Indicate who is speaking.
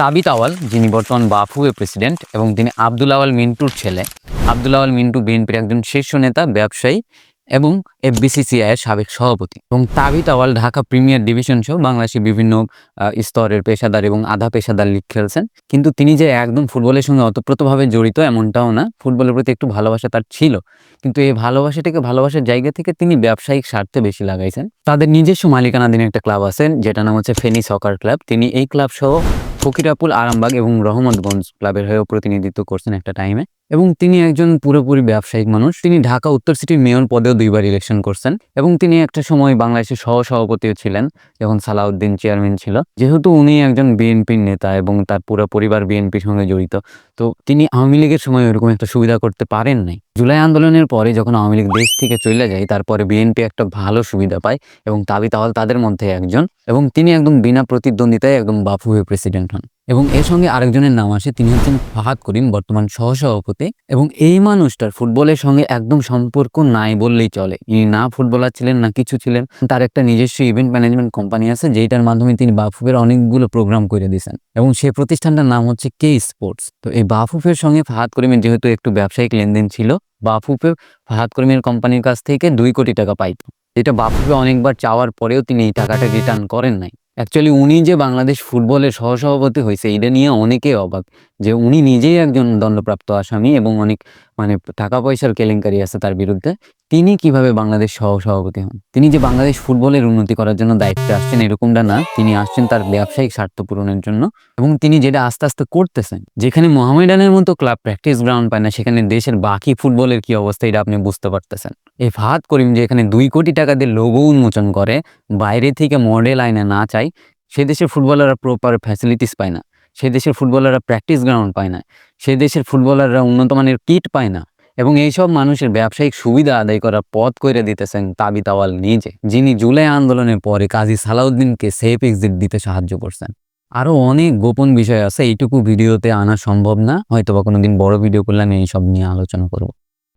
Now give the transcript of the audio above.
Speaker 1: তাবিত আওয়াল, যিনি বর্তমান বাফুয়ে প্রেসিডেন্ট, এবং তিনি আব্দুল আওয়াল মিন্টুর ছেলে। আব্দুল আওয়াল মিন্টু বিএনপির একজন শীর্ষ নেতা, ব্যবসায়ী, এবং এফবিসিসিআই এর সাবেক সভাপতি। এবং তাবিত আওয়াল ঢাকা প্রিমিয়ার ডিভিশন সহ বাংলাদেশের বিভিন্ন স্তরের পেশাদার এবং আধা পেশাদার লিগ খেলছেন। কিন্তু তিনি যে একদম ফুটবলের সঙ্গে অতপ্রতভাবে জড়িত এমনটাও না, ফুটবলের প্রতি একটু ভালোবাসা তার ছিল। কিন্তু এই ভালোবাসাটাকে ভালোবাসার জায়গা থেকে তিনি ব্যবসায়িক স্বার্থে বেশি লাগাইছেন। তাদের নিজস্ব মালিকানাধীন একটা ক্লাব আছেন যেটা নাম হচ্ছে ফেনি সকার ক্লাব। তিনি এই ক্লাব সহ ফকিরাপুল আরামবাগ এবং রহমতগঞ্জ ক্লাবের হয়েও প্রতিনিধিত্ব করছেন একটা টাইমে এবং তিনি একজন পুরোপুরি ব্যবসায়িক মানুষ। তিনি ঢাকা উত্তর সিটির মেয়র পদেও দুইবার ইলেকশন করছেন। এবং তিনি একটা সময় বাংলাদেশের সহ সভাপতিও ছিলেন, যখন সালাউদ্দিন চেয়ারম্যান ছিল। যেহেতু উনি একজন বিএনপির নেতা এবং তার পুরো পরিবার বিএনপির সঙ্গে জড়িত। তো তিনি আওয়ামী লীগের সময় ওইরকম একটা সুবিধা করতে পারেন নাই। জুলাই আন্দোলনের পরে যখন আওয়ামী লীগ দেশ থেকে চলে যায়, তারপরে বিএনপি একটা ভালো সুবিধা পায় এবং তাবি তাওয়াল তাদের মধ্যে একজন এবং তিনি একদম বিনা প্রতিদ্বন্দ্বিতায় একদম বাফু হয়ে প্রেসিডেন্ট হন। এবং এর সঙ্গে আরেকজনের নাম আসে, তিনি হচ্ছেন ফাহাদ করিম, বর্তমান সহসভাপতি। এবং এই মানুষটার ফুটবলের সঙ্গে একদম সম্পর্ক নাই বললেই চলে। ইনি না ফুটবলার ছিলেন, না কিছু ছিলেন, তার একটা নিজস্ব ইভেন্ট ম্যানেজমেন্ট কোম্পানি আছে যেটার মাধ্যমে তিনি বাফুফের অনেকগুলো প্রোগ্রাম করে দিয়েছেন। এবং সেই প্রতিষ্ঠানটার নাম হচ্ছে কে স্পোর্টস তো এই বাফুফের সঙ্গে ফাহাদ করিমের যেহেতু একটু ব্যবসায়িক লেনদেন ছিল, বাফুফে ফাহাদ করিমের কোম্পানির কাছ থেকে দুই কোটি টাকা পাইত। এটা বাফুফে অনেকবার চাওয়ার পরেও তিনি এই টাকাটা রিটার্ন করেন নাই। অ্যাকচুয়ালি উনি যে বাংলাদেশ ফুটবলের সহসভাপতি হয়েছে, এটা নিয়ে অনেকেই অবাক। যে উনি নিজেই একজন দণ্ডপ্রাপ্ত আসামি এবং অনেক মানে টাকা পয়সার কেলেঙ্কারি আছে তার বিরুদ্ধে, তিনি কীভাবে বাংলাদেশ সহ সভাপতি হন? তিনি যে বাংলাদেশ ফুটবলের উন্নতি করার জন্য দায়িত্বে আসছেন এরকমটা না। তিনি আসছেন তার ব্যবসায়িক স্বার্থ পূরণের জন্য এবং তিনি যেটা আস্তে আস্তে করতেছেন, যেখানে মোহামেডানের মতো ক্লাব প্র্যাকটিস গ্রাউন্ড পায় না, সেখানে দেশের বাকি ফুটবলের কি অবস্থা এটা আপনি বুঝতে পারতেছেন। এই ফাহাদ করিম যে এখানে দুই কোটি টাকা দিয়ে লোগো উন্মোচন করে, বাইরে থেকে মডেল আইনে না চাই, সে দেশের ফুটবলাররা প্রপার ফ্যাসিলিটিস পায় না। সে দেশের ফুটবলাররা প্র্যাকটিস গ্রাউন্ড পায় না, সেই দেশের ফুটবলাররা উন্নত মানের কিট পায় না এবং এইসব মানুষের ব্যবসায়িক সুবিধা আদায় করার পথ করে দিতেছেন তাবিতাওয়াল নিজে, যিনি জুলাই আন্দোলনের পরে কাজী সালাউদ্দিনকে সেফ এক্সিট দিতে সাহায্য করছেন। আরও অনেক গোপন বিষয় আছে, এইটুকু ভিডিওতে আনা সম্ভব না হয়তো বা কোনোদিন বড় ভিডিও করলে আমি এইসব নিয়ে আলোচনা করব।